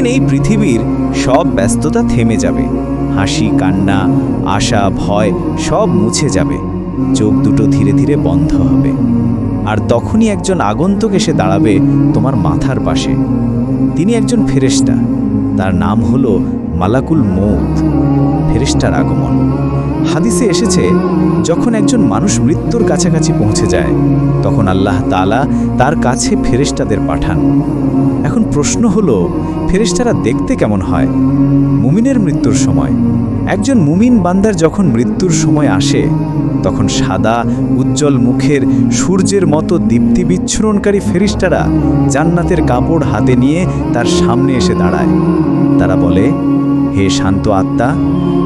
একদিন এই পৃথিবীর সব ব্যস্ততা থেমে যাবে। হাসি, কান্না, আশা, ভয় সব মুছে যাবে। চোখ দুটো ধীরে ধীরে বন্ধ হবে। আর তখনই একজন আগন্তুক এসে দাঁড়াবে তোমার মাথার পাশে। তিনি একজন ফেরেস্তা তার নাম হলো মালাকুল মৌত ফেরেস্টার আগমন। হাদিসে এসেছে, যখন একজন মানুষ মৃত্যুর কাছাকাছি পৌঁছে যায়, তখন আল্লাহ তাআলা তার কাছে ফেরেশতাদের পাঠান। এখন প্রশ্ন হলো, ফেরেশতারা দেখতে কেমন হয়? মুমিনের মৃত্যুর সময়। একজন মুমিন বান্দার যখন মৃত্যুর সময় আসে, তখন সাদা, উজ্জ্বল মুখের, সূর্যের মতো দীপ্তি বিচ্ছুরণকারী ফেরিস্তারা জান্নাতের কাপড় হাতে নিয়ে তার সামনে এসে দাঁড়ায়। তারা বলে, হে শান্ত আত্মা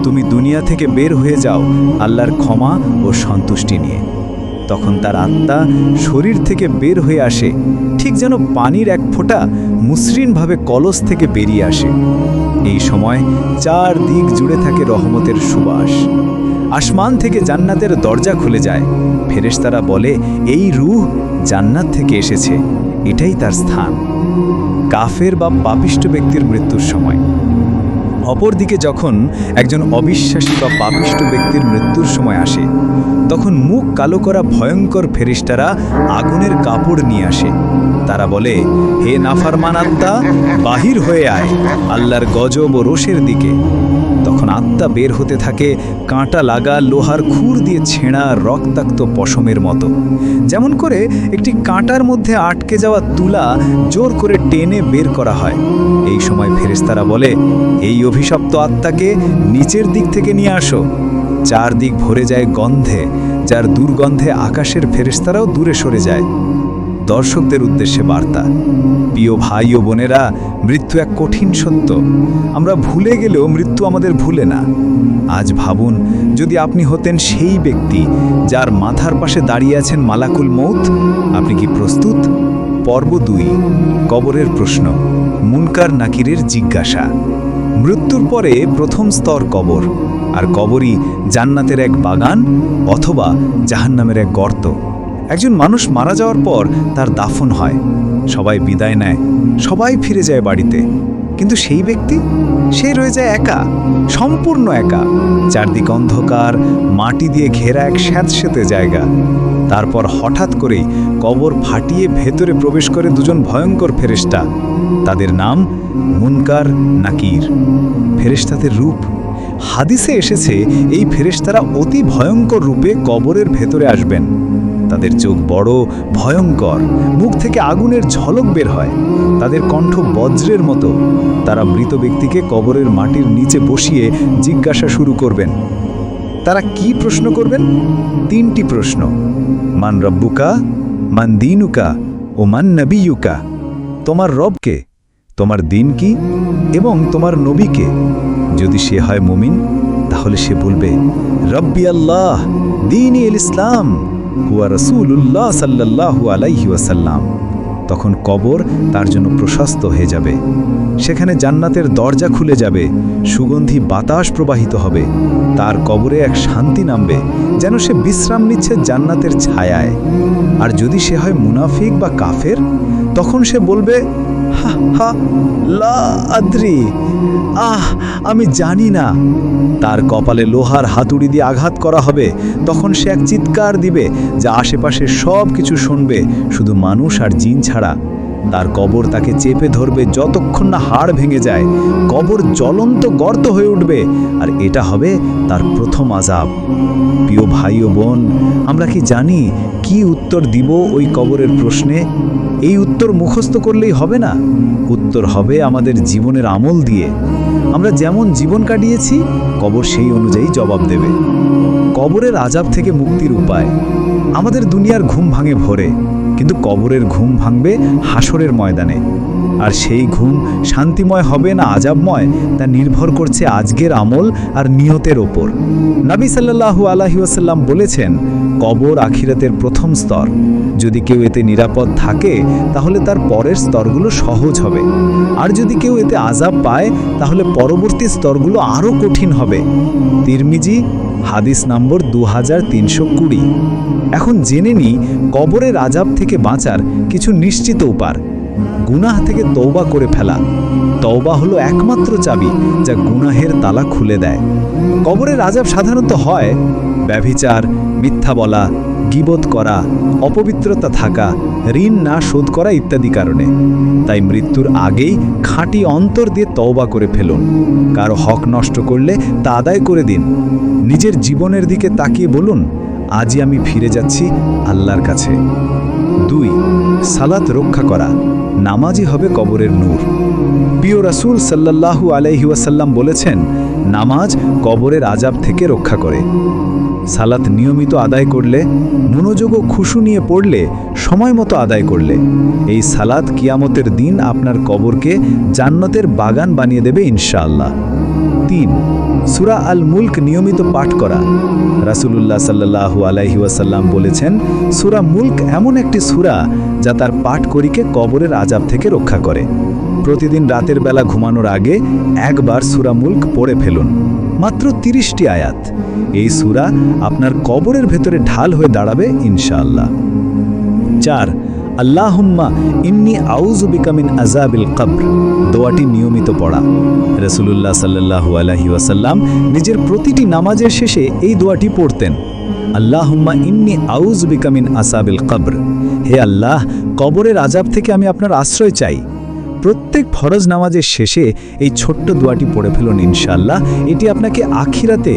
তুমি দুনিয়া থেকে বের হয়ে যাও আল্লাহর ক্ষমা ও সন্তুষ্টি নিয়ে। তখন তার আত্মা শরীর থেকে বের হয়ে আসে, ঠিক যেন পানির এক ফোঁটা মসৃণভাবে কলস থেকে বেরিয়ে আসে। এই সময় চার দিক জুড়ে থাকে রহমতের সুবাস। আসমান থেকে জান্নাতের দরজা খুলে যায়। ফেরেশতারা বলে, এই রুহ জান্নাত থেকে এসেছে। এটাই তার স্থান। কাফের বা পাপিষ্ট ব্যক্তির মৃত্যুর সময়। অপরদিকে যখন একজন অবিশ্বাসী বা পাপিষ্ট ব্যক্তির মৃত্যুর সময় আসে, তখন মুখ কালো করা ভয়ঙ্কর ফেরিস্তারা আগুনের কাপড় নিয়ে আসে। তারা বলে, হে নাফারমান আত্মা, বাহির হয়ে আয় আল্লাহর গজব ও রোষের দিকে। আত্মা বের হতে থাকে কাঁটা লাগা লোহার খুর দিয়ে ছেঁড়া রক্তাক্ত পশমের মতো। যেমন করে একটি কাঁটার মধ্যে আটকে যাওয়া তুলা জোর করে টেনে বের করা হয়। এই সময় ফেরেস্তারা বলে, এই অভিশপ্ত আত্মাকে নিচের দিক থেকে নিয়ে আসো। চারদিক ভরে যায় গন্ধে, যার দুর্গন্ধে আকাশের ফেরেস্তারাও দূরে সরে যায়। দর্শকদের উদ্দেশ্যে বার্তা। প্রিয় ভাই ও বোনেরা, মৃত্যু এক কঠিন সত্য। আমরা ভুলে গেলেও মৃত্যু আমাদের ভুলে না। আজ ভাবুন, যদি আপনি হতেন সেই ব্যক্তি যার মাথার পাশে দাঁড়িয়ে আছেন মালাকুল মৌত আপনি কি প্রস্তুত? পর্ব দুই, কবরের প্রশ্ন, মুনকার নাকিরের জিজ্ঞাসা। মৃত্যুর পরে প্রথম স্তর কবর, আর কবরই জান্নাতের এক বাগান অথবা জাহান্নামের এক গর্ত। একজন মানুষ মারা যাওয়ার পর তার দাফন হয়। সবাই বিদায় নেয়, সবাই ফিরে যায় বাড়িতে। কিন্তু সেই ব্যক্তি? সে রয়ে যায় একা, সম্পূর্ণ একা। চারদিক অন্ধকার, মাটি দিয়ে ঘেরা এক স্যাঁতস্যাঁতে জায়গা। তারপর হঠাৎ করেই কবর ফাটিয়ে ভেতরে প্রবেশ করে দুজন ভয়ঙ্কর ফেরেস্তা তাদের নাম মুনকার নাকির। ফেরেশতাদের রূপ। হাদিসে এসেছে, এই ফেরেশতারা অতি ভয়ঙ্কর রূপে কবরের ভেতরে আসবেন। তাদের চোখ বড়, ভয়ঙ্কর, মুখ থেকে আগুনের ঝলক বের হয়। তাদের কণ্ঠ বজ্রের মতো। তারা মৃত ব্যক্তিকে কবরের মাটির নিচে বসিয়ে জিজ্ঞাসা শুরু করবেন, তারা কি প্রশ্ন করবেন? তিনটি প্রশ্ন, মান রব্বুকা, মান দিনুকা ও মান নবিয়ুকা? তোমার রবকে তোমার দিন কি? এবং তোমার নবীকে যদি সে হয় মুমিন, তাহলে সে বলবে, রব্বি আল্লাহ, দিন এল ইসলাম হুয়া রসুল্লাহ সাল্লাহ আলাইহি ওয়াসাল্লাম। তখন কবর তার জন্য প্রশস্ত হয়ে যাবে। সেখানে জান্নাতের দরজা খুলে যাবে, সুগন্ধি বাতাস প্রবাহিত হবে। তার কবরে এক শান্তি নামবে, যেন সে বিশ্রাম নিচ্ছে জান্নাতের ছায়ায়। আর যদি সে হয় মুনাফিক বা কাফের তখন সে বলবে, হা হা, লা আদ্রি। আহ, আমি জানি না। তার কপালে লোহার হাতুড়ি দিয়ে আঘাত করা হবে। তখন সে এক চিৎকার দিবে, যা আশেপাশে সব কিছু শুনবে। শুধু মানুষ আর জিন ছাড়া। তার কবর তাকে চেপে ধরবে যতক্ষণ না হাড় ভেঙে যায়। কবর জ্বলন্ত গর্ত হয়ে উঠবে, আর এটা হবে তার প্রথম আজাব প্রিয় ভাই ও বোন, আমরা কি জানি কি উত্তর দিব ওই কবরের প্রশ্নে? এই উত্তর মুখস্থ করলেই হবে না। উত্তর হবে আমাদের জীবনের আমল দিয়ে। আমরা যেমন জীবন কাটিয়েছি, কবর সেই অনুযায়ী জবাব দেবে। কবরের আজাব থেকে মুক্তির উপায়। আমাদের দুনিয়ার ঘুম ভাঙে ভোরে। কিন্তু কবরের ঘুম ভাঙবে হাসরের ময়দানে। আর সেই ঘুম শান্তিময় হবে না আজাবময়, তা নির্ভর করছে আজকের আমল আর নিয়তের ওপর। নবী সাল্লাল্লাহু আলাহি ওয়াসাল্লাম বলেছেন, কবর আখিরাতের প্রথম স্তর। যদি কেউ এতে নিরাপদ থাকে, তাহলে তার পরের স্তরগুলো সহজ হবে। আর যদি কেউ এতে আজাব পায়, তাহলে পরবর্তী স্তরগুলো আরও কঠিন হবে। তিরমিজি হাদিস নম্বর দু হাজার তিনশো কুড়ি। এখন জেনে নি কবরের আজাব থেকে বাঁচার কিছু নিশ্চিত উপার। গুনাহ থেকে তৌবা করে ফেলা। তৌবা হলো একমাত্র চাবি যা গুনাহের তালা খুলে দেয়। কবরের আজাব সাধারণত হয় ব্যভিচার, মিথ্যা বলা গিবত করা, অপবিত্রতা থাকা, ঋণ না শোধ করা ইত্যাদি কারণে। তাই মৃত্যুর আগেই খাঁটি অন্তর দিয়ে তওবা করে ফেলুন। কারও হক নষ্ট করলে তা আদায় করে দিন। নিজের জীবনের দিকে তাকিয়ে বলুন, আজই আমি ফিরে যাচ্ছি আল্লাহর কাছে। দুই, সালাত রক্ষা করা। নামাজই হবে কবরের নূর। প্রিয় রাসূল সাল্লাল্লাহু আলাইহি ওয়াসাল্লাম বলেছেন, নামাজ কবরের আজাব থেকে রক্ষা করে। সালাত নিয়মিত আদায় করলে, মনোযোগ ও খুশু নিয়ে পড়লে, সময় মতো আদায় করলে। এই সালাত কিয়ামতের দিন আপনার কবরকে জান্নাতের বাগান বানিয়ে দেবে ইনশাআল্লাহ। তিন, সুরা আল মুল্ক নিয়মিত পাঠ করা। রাসূলুল্লাহ সাল্লাল্লাহু আলাইহি ওয়াসাল্লাম বলেছেন, সুরা মুল্ক এমন একটি সুরা যা তার পাঠ করিকে কবরের আজাব থেকে রক্ষা করে। প্রতিদিন রাতের বেলা ঘুমানোর আগে একবার সুরা মুল্ক পড়ে ফেলুন। মাত্র তিরিশটি আয়াত। এই সুরা আপনার কবরের ভেতরে ঢাল হয়ে দাঁড়াবে ইনশাআল্লাহ। চার, আল্লাহুম্মা ইন্নি আউযু বিকা মিন আযাবিল কবর। দোয়াটি নিয়মিত পড়া। রাসূলুল্লাহ সাল্লাল্লাহু আলাইহি ওয়াসাল্লাম নিজের প্রতিটি নামাজের শেষে এই দোয়াটি পড়তেন। আল্লাহুম্মা ইন্নি আউযু বিকা মিন আসাবিল কবর। হে আল্লাহ, কবরের আজাব থেকে আমি আপনার আশ্রয় চাই। প্রত্যেক ফরজ নামাজের শেষে এই ছোট্ট দোয়াটি পড়ে ফেলুন ইনশাল্লাহ এটি আপনাকে আখিরাতে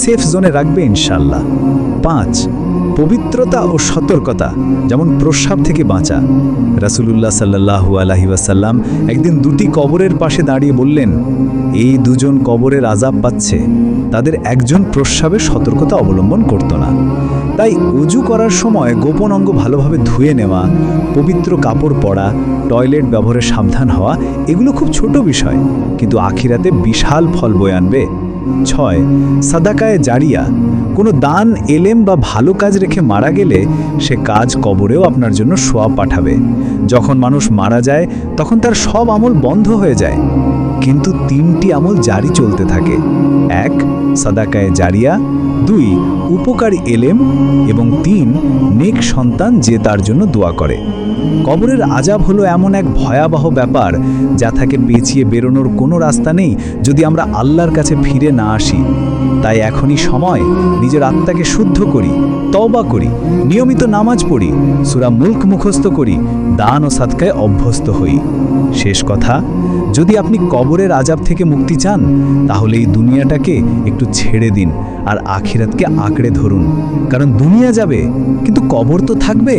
সেফ জোনে রাখবে ইনশাল্লাহ পাঁচ পবিত্রতা ও সতর্কতা, যেমন প্রস্রাব থেকে বাঁচা। রাসূলুল্লাহ সাল্লাল্লাহু আলাইহি ওয়াসাল্লাম একদিন দুটি কবরের পাশে দাঁড়িয়ে বললেন, এই দুজন কবরের আজাব পাচ্ছে। তাদের একজন প্রস্রাবের সতর্কতা অবলম্বন করত না। তাই উজু করার সময় গোপন অঙ্গ ভালোভাবে ধুয়ে নেওয়া, পবিত্র কাপড় পরা, টয়লেট ব্যবহারে সাবধান হওয়া, এগুলো খুব ছোট বিষয়। কিন্তু আখিরাতে বিশাল ফল বয়ে আনবে। ছয়, সাদাকায় জারিয়া। কোনো দান, এলেম বা ভালো কাজ রেখে মারা গেলে সে কাজ কবরেও আপনার জন্য সোয়াব পাঠাবে। যখন মানুষ মারা যায়, তখন তার সব আমল বন্ধ হয়ে যায়। কিন্তু তিনটি আমল জারি চলতে থাকে। এক, সাদাকায় জারিয়া দুই, উপকারী এলেম এবং তিন, নেক সন্তান যে তার জন্য দোয়া করে। কবরের আজাব হলো এমন এক ভয়াবহ ব্যাপার যা থাকে পেঁচিয়ে বেরোনোর কোনো রাস্তা নেই যদি আমরা আল্লাহর কাছে ফিরে না আসি। তাই এখনই সময় নিজের আত্মাকে শুদ্ধ করি, তওবা করি, নিয়মিত নামাজ পড়ি, সুরা মুল্ক মুখস্থ করি, দান ও সাদকায় অভ্যস্ত হই। শেষ কথা, যদি আপনি কবরের আজাব থেকে মুক্তি চান, তাহলে এই দুনিয়াটাকে একটু ছেড়ে দিন আর আখিরাতকে আঁকড়ে ধরুন। কারণ দুনিয়া যাবে, কিন্তু কবর তো থাকবে।